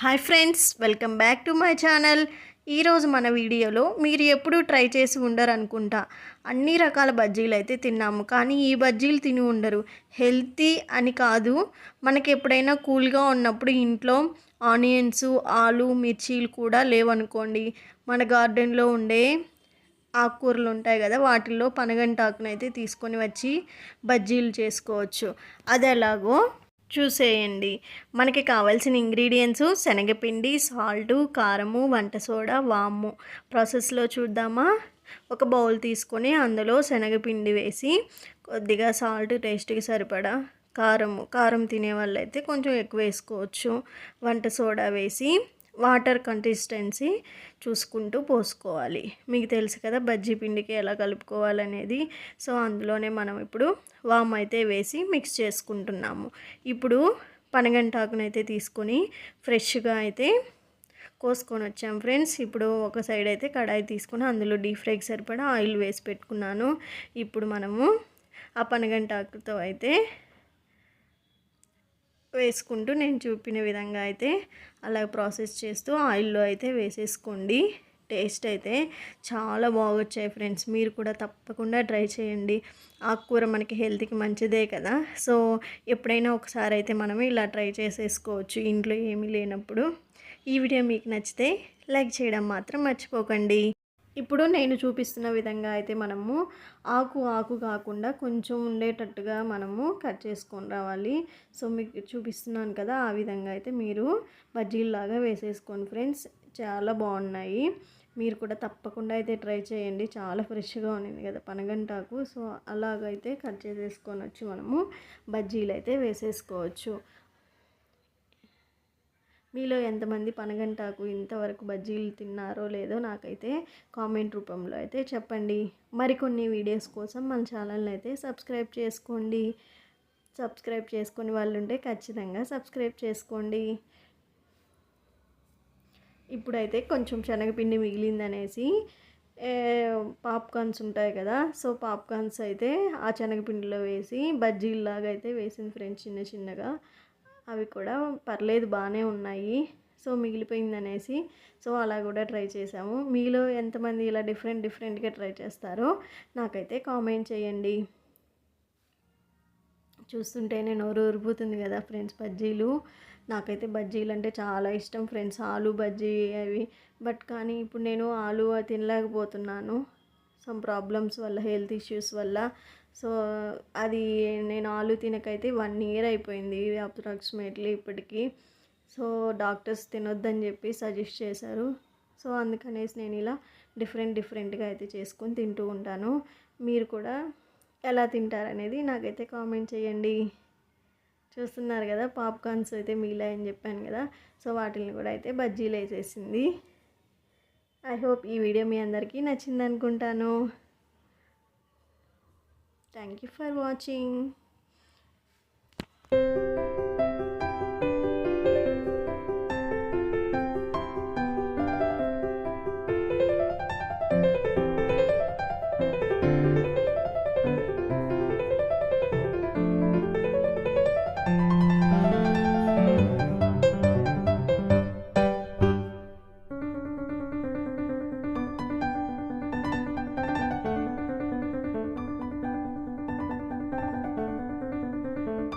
Hi friends welcome back to my channel. ఈరోజు మన వీడియోలో మీరు ఎప్పుడూ ట్రై చేసి ఉండరు అనుకుంటా అన్ని రకాల బజ్జీలు అయితే తిన్నాము కానీ ఈ బజ్జీలు తిని ఉండరు. హెల్తీ అని కాదు. మనకి ఎప్పుడైనా కూల్గా ఉన్నప్పుడు ఇంట్లో ఆనియన్స్ ఆలు మిర్చీలు కూడా లేవనుకోండి. మన గార్డెన్లో ఉండే ఆకుకూరలు ఉంటాయి కదా వాటిల్లో పనగంటాకునైతే తీసుకొని వచ్చి బజ్జీలు చేసుకోవచ్చు. అది ఎలాగో చూసేయండి. మనకి కావాల్సిన ఇంగ్రీడియంట్స్ శనగపిండి సాల్టు కారము వంట సోడా వాము. ప్రాసెస్లో చూద్దామా? ఒక బౌల్ తీసుకొని అందులో శనగపిండి వేసి కొద్దిగా సాల్ట్ టేస్ట్కి సరిపడా కారము. కారం తినే వాళ్ళైతే కొంచెం ఎక్కువ వేసుకోవచ్చు. వంట సోడా వేసి వాటర్ కన్సిస్టెన్సీ చూసుకుంటూ పోసుకోవాలి. మీకు తెలుసు కదా బజ్జీ పిండికి ఎలా కలుపుకోవాలనేది. సో అందులోనే మనం ఇప్పుడు వామ్ అయితే వేసి మిక్స్ చేసుకుంటున్నాము. ఇప్పుడు పనగంటాకునైతే తీసుకొని ఫ్రెష్గా అయితే కోసుకొని వచ్చాం ఫ్రెండ్స్. ఇప్పుడు ఒక సైడ్ అయితే కడాయి తీసుకొని అందులో డీప్ ఫ్రైకి సరిపడా ఆయిల్ వేసి పెట్టుకున్నాను. ఇప్పుడు మనము ఆ పనగంటాకుతో అయితే వేసుకుంటూ నేను చూపిన విధంగా అయితే అలా ప్రాసెస్ చేస్తూ ఆయిల్లో అయితే వేసేసుకోండి. టేస్ట్ అయితే చాలా బాగొచ్చాయి ఫ్రెండ్స్. మీరు కూడా తప్పకుండా ట్రై చేయండి. ఆకుకూర మనకి హెల్త్కి మంచిదే కదా. సో ఎప్పుడైనా ఒకసారి అయితే మనం ఇలా ట్రై చేసేసుకోవచ్చు. ఇంట్లో ఏమీ లేనప్పుడు ఈ వీడియో మీకు నచ్చితే లైక్ చేయడం మాత్రం మర్చిపోకండి. ఇప్పుడు నేను చూపిస్తున్న విధంగా అయితే మనము ఆకు ఆకు కాకుండా కొంచెం ఉండేటట్టుగా మనము కట్ చేసుకొని రావాలి. సో మీకు చూపిస్తున్నాను కదా ఆ విధంగా అయితే మీరు బజ్జీల్లాగా వేసేసుకోండి ఫ్రెండ్స్. చాలా బాగున్నాయి. మీరు కూడా తప్పకుండా అయితే ట్రై చేయండి. చాలా ఫ్రెష్గా ఉంది కదా పనగంటాకు. సో అలాగైతే కట్ చేసేసుకొని వచ్చి మనము. బజ్జీలు అయితే వేసేసుకోవచ్చు. మీలో ఎంతమంది పనగంటాకు ఇంతవరకు బజ్జీలు తిన్నారో లేదో నాకైతే కామెంట్ రూపంలో అయితే చెప్పండి. మరికొన్ని వీడియోస్ కోసం మన ఛానల్ని అయితే సబ్స్క్రైబ్ చేసుకోండి. సబ్స్క్రైబ్ చేసుకుని వాళ్ళు ఉంటే ఖచ్చితంగా సబ్స్క్రైబ్ చేసుకోండి. ఇప్పుడైతే కొంచెం శనగపిండి మిగిలిందనేసి పాప్కార్న్స్ ఉంటాయి కదా సో పాప్కార్న్స్ అయితే ఆ శనగపిండిలో వేసి బజ్జీల్లాగా అయితే వేసింది ఫ్రెండ్స్ చిన్న చిన్నగా. అవి కూడా పర్లేదు బాగానే ఉన్నాయి. సో మిగిలిపోయిందనేసి సో అలా కూడా ట్రై చేసాము మీలో ఎంతమంది ఇలా డిఫరెంట్ డిఫరెంట్గా ట్రై చేస్తారో నాకైతే కామెంట్ చేయండి. చూస్తుంటేనే నోరు ఊరిపోతుంది కదా ఫ్రెండ్స్ బజ్జీలు. నాకైతే బజ్జీలు అంటే చాలా ఇష్టం ఫ్రెండ్స్. ఆలు బజ్జీ అవి. బట్ కానీ ఇప్పుడు నేను ఆలు తినలేకపోతున్నాను. సమ్ ప్రాబ్లమ్స్ వల్ల హెల్త్ ఇష్యూస్ వల్ల. సో అది నేను ఆలు తినకైతే వన్ ఇయర్ అయిపోయింది అప్రాక్సిమేట్లీ ఇప్పటికీ. సో డాక్టర్స్ తినొద్దని చెప్పి సజెస్ట్ చేశారు. సో అందుకనేసి నేను ఇలా డిఫరెంట్ డిఫరెంట్గా అయితే చేసుకొని తింటూ ఉంటాను. మీరు కూడా ఎలా తింటారనేది నాకైతే కామెంట్ చేయండి. చూస్తున్నారు కదా పాప్కార్న్స్ అయితే మిగిలాయని చెప్పాను కదా. సో వాటిని కూడా అయితే బజ్జీలు వేసేసింది. ఐ హోప్ ఈ వీడియో మీ అందరికీ నచ్చింది అనుకుంటాను థ్యాంక్ యూ ఫర్ వాచింగ్